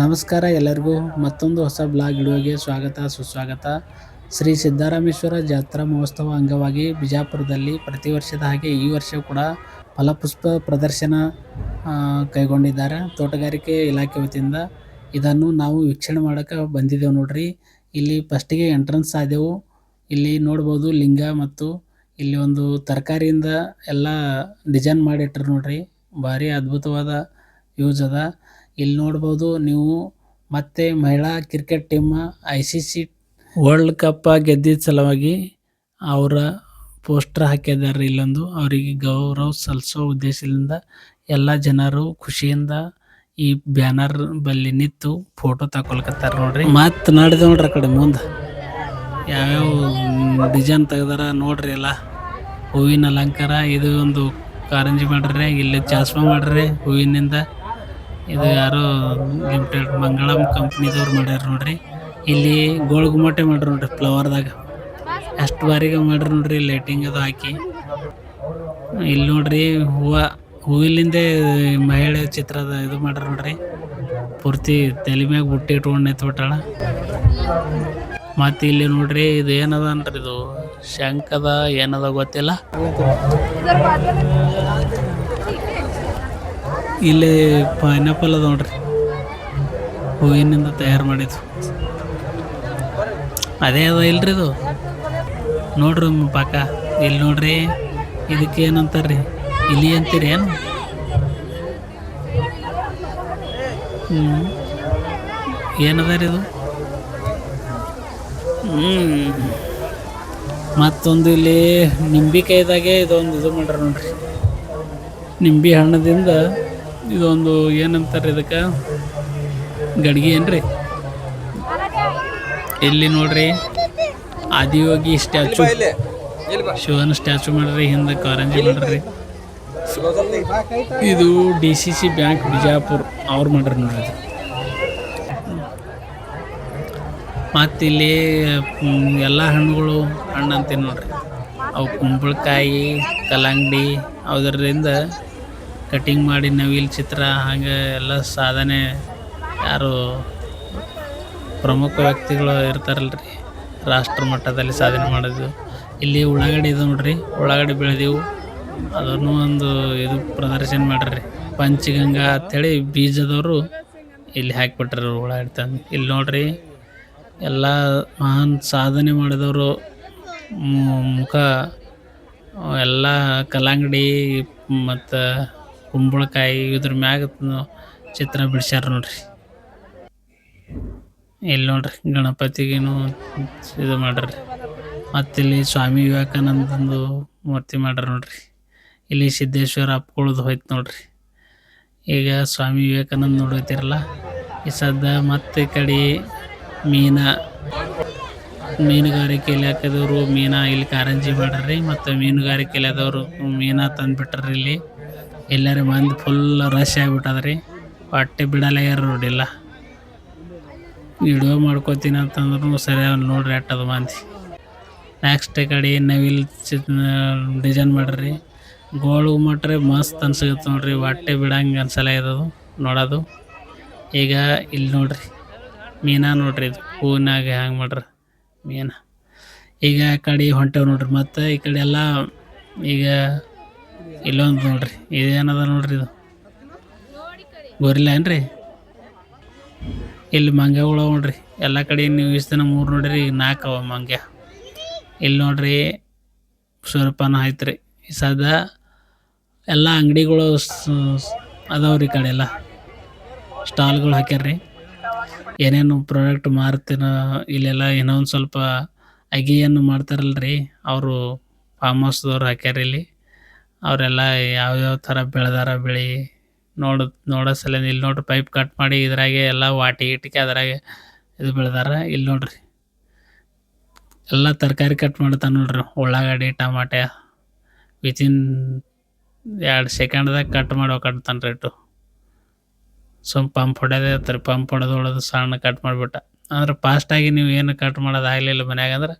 ನಮಸ್ಕಾರ ಎಲ್ಲರಿಗೂ. ಮತ್ತೊಂದು ಹೊಸ ಬ್ಲಾಗ್ ವಿಡಿಯೋಗೆ ಸ್ವಾಗತ, ಸುಸ್ವಾಗತ. ಶ್ರೀ ಸಿದ್ದರಾಮೇಶ್ವರ ಜಾತ್ರಾ ಮಹೋತ್ಸವ ಅಂಗವಾಗಿ ಬಿಜಾಪುರದಲ್ಲಿ ಪ್ರತಿ ವರ್ಷದ ಹಾಗೆ ಈ ವರ್ಷ ಕೂಡ ಫಲಪುಷ್ಪ ಪ್ರದರ್ಶನ ಕೈಗೊಂಡಿದ್ದಾರೆ. ತೋಟಗಾರಿಕೆ ಇಲಾಖೆ ವತಿಯಿಂದ ಇದನ್ನು ನಾವು ವೀಕ್ಷಣೆ ಮಾಡೋಕೆ ಬಂದಿದ್ದೇವೆ ನೋಡ್ರಿ. ಇಲ್ಲಿ ಫಸ್ಟಿಗೆ ಎಂಟ್ರೆನ್ಸ್ ಆದೆವು. ಇಲ್ಲಿ ನೋಡ್ಬೋದು ಲಿಂಗ ಮತ್ತು ಇಲ್ಲಿ ಒಂದು ತರಕಾರಿಯಿಂದ ಎಲ್ಲ ಡಿಸೈನ್ ಮಾಡಿಟ್ರು ನೋಡ್ರಿ. ಭಾರಿ ಅದ್ಭುತವಾದ ಯೂಸ್ ಅದ. ಇಲ್ಲಿ ನೋಡ್ಬೋದು ನೀವು ಮತ್ತೆ ಮಹಿಳಾ cricket team I C C world cup ಗೆದ್ದಿದ್ದ ಸಲುವಾಗಿ ಅವರ ಪೋಸ್ಟರ್ ಹಾಕಿದ್ದಾರೆ ಇಲ್ಲೊಂದು. ಅವರಿಗೆ ಗೌರವ ಸಲ್ಲಿಸೋ ಉದ್ದೇಶದಿಂದ ಎಲ್ಲ ಜನರು ಖುಷಿಯಿಂದ ಈ ಬ್ಯಾನರ್ ಬಲ್ಲಿ ನಿಂತು ಫೋಟೋ ತಕೊಳ್ಕತ್ತಾರ ನೋಡ್ರಿ. ಮತ್ತೆ ನಡೆದ ನೋಡ್ರಿ ಕಡೆ ಮುಂದೆ. ಯಾವ್ಯಾವ ಡಿಸೈನ್ ತೆಗ್ದಾರ ನೋಡ್ರಿ ಎಲ್ಲ. ಹೂವಿನ ಅಲಂಕಾರ, ಇದು ಒಂದು ಕಾರಂಜಿ ಮಾಡ್ರಿ, ಇಲ್ಲಿ ಚಾಸ್ಮ ಮಾಡ್ರಿ, ಹೂವಿನಿಂದ ಇದು ಯಾರೋ ಲಿಮಿಟೆಡ್ ಮಂಗಳಂ ಕಂಪ್ನಿದವ್ರು ಮಾಡ್ಯಾರ ನೋಡ್ರಿ. ಇಲ್ಲಿ ಗೋಳ ಗುಮ್ಮಟೆ ಮಾಡ್ರಿ ನೋಡ್ರಿ ಫ್ಲವರ್ದಾಗ ಅಷ್ಟು ಬಾರಿಗೆ ಮಾಡ್ರಿ ನೋಡ್ರಿ ಲೈಟಿಂಗ್ ಅದು ಹಾಕಿ. ಇಲ್ಲಿ ನೋಡ್ರಿ ಹೂವ, ಹೂವಿಲಿಂದ ಮಹಿಳೆ ಚಿತ್ರದ ಇದು ಮಾಡ್ರಿ ನೋಡ್ರಿ. ಪೂರ್ತಿ ತಲೆ ಮ್ಯಾಗ ಬುಟ್ಟಿ ಇಟ್ಕೊಂಡು ನಿಂತ್ಬಿಟ್ಟಾಳ ಮತ್ತೆ ಇಲ್ಲಿ ನೋಡ್ರಿ ಇದು ಏನದ ಅನ್ರಿ ಇದು? ಶಂಕದ ಏನದ ಗೊತ್ತಿಲ್ಲ? ಇಲ್ಲಿ ಪೈನಾಪಲ್ ಅದ ನೋಡ್ರಿ. ಹೂವಿನಿಂದ ತಯಾರು ಮಾಡಿದ್ದು. ಅದೇ ಅದ ಇಲ್ರಿ ಇದು. ನೋಡ್ರಿ ಪಾಕ. ಇಲ್ಲಿ ನೋಡ್ರಿ, ಇದಕ್ಕೆ ಏನಂತಾರ್ರಿ? ಇಲ್ಲಿ ಅಂತೀರಿ ಏನು? ಹ್ಞೂ ಏನದ ರೀ ಇದು? ಹ್ಮ್. ಮತ್ತೊಂದು ಇಲ್ಲಿ ನಿಂಬಿಕಾಯ್ದಾಗೆ ಇದೊಂದು ಇದು ಮಾಡ್ರಿ ನೋಡ್ರಿ. ನಿಂಬೆ ಹಣ್ಣದಿಂದ ಇದೊಂದು ಏನಂತಾರೆ ಇದಕ್ಕೆ? ಗಡಿಗೆ ಏನ್ರಿ? ಇಲ್ಲಿ ನೋಡ್ರಿ? ಆದಿಯೋಗಿ ಸ್ಟ್ಯಾಚು. ಶಿವನ ಸ್ಟ್ಯಾಚು ಮಾಡ್ರಿ, ಹಿಂದೆ ಕಾರಂಜಿ ಮಾಡ್ರಿ. ಇದು D C C bank Bijapur ಅವ್ರು ಮಾಡ್ರಿ ನೋಡ್ರಿ. ಮತ್ತಿಲ್ಲಿ ಎಲ್ಲ ಹಣ್ಣುಗಳು ಹಣ್ಣು ಅಂತೀನಿ ನೋಡ್ರಿ. ಅವು ಕುಂಬಳಕಾಯಿ, ಕಲ್ಲಂಗಡಿ ಅದರಿಂದ ಕಟಿಂಗ್ ಮಾಡಿ ನವಿಲ್ ಚಿತ್ರ, ಹಾಗೆ ಎಲ್ಲ ಸಾಧನೆ ಯಾರು ಪ್ರಮುಖ ವ್ಯಕ್ತಿಗಳು ಇರ್ತಾರಲ್ರಿ. ರಾಷ್ಟ್ರ ಮಟ್ಟದಲ್ಲಿ ಸಾಧನೆ ಮಾಡೋದು ಇಲ್ಲಿ ಉಳ್ಳಾಗಡ್ಡೆ ಇದೆ ನೋಡ್ರಿ. ಉಳ್ಳಾಗಡ್ಡೆ ಬೆಳೆದೆವು. ಅದನ್ನು ಒಂದು ಇದು ಪ್ರದರ್ಶನ ಮಾಡ್ರಿ. ಪಂಚಗಂಗಾ ಅಂತೇಳಿ ಬೀಜದವರು ಇಲ್ಲಿ ಹಾಕಿಬಿಟ್ರಿ ಉಳ್ಳಾಗಡ್ಡಿ ತಂದು. ಇಲ್ಲಿ ನೋಡ್ರಿ, ಎಲ್ಲ ಮಹಾನ್ ಸಾಧನೆ ಮಾಡಿದವರು ಮುಖ, ಎಲ್ಲ ಕಲ್ಲಂಗಡಿ ಮತ್ತು ಕುಂಬಳಕಾಯಿ ಇದ್ರ ಮ್ಯಾಗ ಚಿತ್ರ ಬಿಡ್ಸ್ಯಾರ ನೋಡ್ರಿ. ಇಲ್ಲಿ ನೋಡ್ರಿ ಗಣಪತಿಗೇನು ಇದು ಮಾಡ್ರಿ ಮತ್ತಿಲ್ಲಿ ಸ್ವಾಮಿ ವಿವೇಕಾನಂದಂದು ಮೂರ್ತಿ ಮಾಡ್ರ ನೋಡ್ರಿ. ಇಲ್ಲಿ ಸಿದ್ದೇಶ್ವರ ಅಪ್ಕೊಳ್ಳೋದು ಹೋಯ್ತು ನೋಡ್ರಿ. ಈಗ ಸ್ವಾಮಿ ವಿವೇಕಾನಂದ ನೋಡೋತಿರಲ್ಲ ಈ ಸದ್ದ ಮತ್ತೆ ಕಡೆ ಮೀನ, ಮೀನುಗಾರಿಕೆ ಇಲಾಖೆದವರು ಮೀನಾ ಇಲ್ಲಿ ಕಾರಂಜಿ ಮಾಡ್ರಿ ಮತ್ತು ಮೀನುಗಾರಿಕೆ ಇಲಾಖೆದವರು ಮೀನಾ ತಂದುಬಿಟ್ರಿ ಇಲ್ಲಿ. ಎಲ್ಲರೂ ಬಂದು ಫುಲ್ ರಶ್ ಆಗಿಬಿಟ್ಟದ್ರಿ. ಹೊಟ್ಟೆ ಬಿಡಲಾಗ್ಯಾರ ನೋಡಿಲ್ಲ. ವಿಡಿಯೋ ಮಾಡ್ಕೋತೀನಿ ಅಂತಂದ್ರೂ ಸರಿಯಾಗಿ ನೋಡ್ರಿ ಅಟ್ಟದ ಮಂದಿ. ನೆಕ್ಸ್ಟ್ ಕಡೆ ನವಿಲ್ ಚಿತ್ ಡಿಸೈನ್ ಮಾಡಿರಿ. ಗೋಳು ಮಟ್ರೆ ಮಸ್ತ್ ಅನ್ಸುತ್ತೆ ನೋಡ್ರಿ. ಹೊಟ್ಟೆ ಬಿಡಂಗೆ ಅನ್ಸಲ್ಲ ಇರೋದು ನೋಡೋದು. ಈಗ ಇಲ್ಲಿ ನೋಡ್ರಿ. ಮೀನಾ ನೋಡ್ರಿ ಇದು. ಹೂವಿನಾಗ ಹ್ಯಾಂಗೆ ಮಾಡ್ರಿ. ಮೀನಾ. ಈಗ ಆ ಕಡೆ ಹೊಂಟೇವೆ ನೋಡ್ರಿ. ಮತ್ತು ಈ ಕಡೆ ಎಲ್ಲ ಈಗ ಇಲ್ಲೊಂದು ನೋಡ್ರಿ ಇದೇನದ ನೋಡ್ರಿ ಇದು? ಗೊರಿಲ್ಲ ಏನ್ರಿ? ಇಲ್ಲಿ ಮಂಗ್ಯಗಳು ನೋಡ್ರಿ ಎಲ್ಲ ಕಡೆ ನೀವು ಇಷ್ಟು ದಿನ ಮೂರು ನೋಡ್ರಿ ಈಗ ನಾಲ್ಕು ಅವ ಮಂಗ್ಯ. ಇಲ್ಲಿ ನೋಡ್ರಿ ಸ್ವರೂಪನ ಆಯ್ತ್ರಿ, ಈ ಸದ ಎಲ್ಲ ಅಂಗಡಿಗಳು ಅದಾವ್ರಿ ಈ ಕಡೆ ಎಲ್ಲ. ಸ್ಟಾಲ್ಗಳು ಹಾಕ್ಯಾರ್ರಿ. ಏನೇನು ಪ್ರಾಡಕ್ಟ್ ಮಾರ್ತೀನ ಇಲ್ಲೆಲ್ಲ ಏನೋ ಒಂದು ಸ್ವಲ್ಪ ಅಗಿಯನ್ನು ಮಾಡ್ತಾರಲ್ರಿ, ಅವರು ಫಾರ್ಮ್ ಹೌಸ್ದವ್ರು ಹಾಕ್ಯಾರ ಇಲ್ಲಿ. ಅವರೆಲ್ಲ ಯಾವ್ಯಾವ ಥರ ಬೆಳೆದಾರ ಬೆಳೆ ನೋಡ, ನೋಡೋ ಸಲಿಂದ ಇಲ್ಲಿ ನೋಡ್ರಿ ಪೈಪ್ ಕಟ್ ಮಾಡಿ ಇದ್ರಾಗೆ ಎಲ್ಲ ವಾಟಿ ಇಟ್ಟಿಗೆ ಅದ್ರಾಗೆ ಇದು ಬೆಳೆದಾರ. ಇಲ್ಲಿ ನೋಡ್ರಿ. ಎಲ್ಲ ತರಕಾರಿ ಕಟ್ ಮಾಡ್ತಾನೆ ನೋಡ್ರಿ. ಉಳ್ಳಾಗಡ್ಡಿ, ಟಮಾಟೆ ವಿತಿನ್ ಎರಡು ಸೆಕೆಂಡ್ದಾಗ ಕಟ್ ಮಾಡಿ ಕಟ್ತಾನೆ ರೇಟು ಸುಮ್ ಪಂಪ್ ಹೊಡೆದೇ ಇರ್ತಾರೆ. ಪಂಪ್ ಹೊಡೆದು ಹೊಡೆದು ಸಣ್ಣ ಕಟ್ ಮಾಡಿಬಿಟ್ಟ. ಅಂದ್ರೆ ಫಾಸ್ಟಾಗಿ ನೀವು ಏನು ಕಟ್ ಮಾಡೋದು ಆಗಲಿಲ್ಲ ಮನ್ಯಾಗ ಅಂದ್ರೆ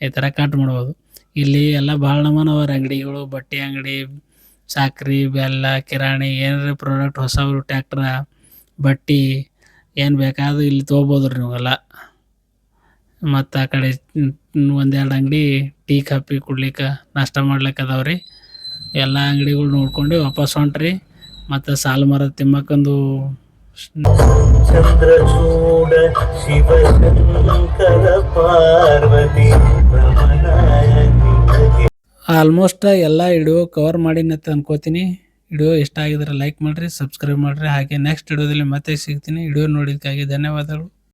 ಈ ಥರ ಕಟ್ ಮಾಡ್ಬೋದು. ಇಲ್ಲಿ ಎಲ್ಲ ಭಾಳ ನಮೂನವರ ಅಂಗಡಿಗಳು, ಬಟ್ಟೆ ಅಂಗಡಿ, ಸಾಕ್ರಿ, ಬೆಲ್ಲ, ಕಿರಾಣಿ, ಏನಾರ ಪ್ರಾಡಕ್ಟ್ ಹೊಸವು ಟ್ಯಾಕ್ಟ್ರ ಬಟ್ಟೆ ಏನು ಬೇಕಾದ್ರೂ ಇಲ್ಲಿ ತೊಗೋಬೋದ್ರಿ ನೀವೆಲ್ಲ. ಮತ್ತು ಆ ಕಡೆ ಒಂದೆರಡು ಅಂಗಡಿ ಟೀ, ಕಾಫಿ ಕುಡ್ಲಿಕ್ಕೆ ನಾಷ್ಟ ಮಾಡ್ಲಿಕ್ಕೆ ಅದಾವೆ ರೀ. ಎಲ್ಲ ಅಂಗಡಿಗಳು ನೋಡ್ಕೊಂಡು ವಾಪಸ್ ಹೊಂಟ್ರಿ. ಮತ್ತು ಸಾಲು ತಿಮ್ಮಕ್ಕಂದು ಚಂದ್ರಚೂಡ ಪಾರ್ವತಿ ನಿನಗೆ ಆಲ್ಮೋಸ್ಟ್ ಎಲ್ಲ ವಿಡಿಯೋ ಕವರ್ ಮಾಡೀನಿ ಅಂತ ಅನ್ಕೋತೀನಿ. ವಿಡಿಯೋ ಇಷ್ಟ ಆಗಿದ್ರೆ ಲೈಕ್ ಮಾಡಿರಿ ಸಬ್ಸ್ಕ್ರೈಬ್ ಮಾಡಿರಿ. ಹಾಗೆ ನೆಕ್ಸ್ಟ್ ವಿಡಿಯೋದಲ್ಲಿ ಮತ್ತೆ ಸಿಗ್ತೀನಿ. ವಿಡಿಯೋ ನೋಡಿದ್ದಕ್ಕಾಗಿ ಧನ್ಯವಾದಗಳು.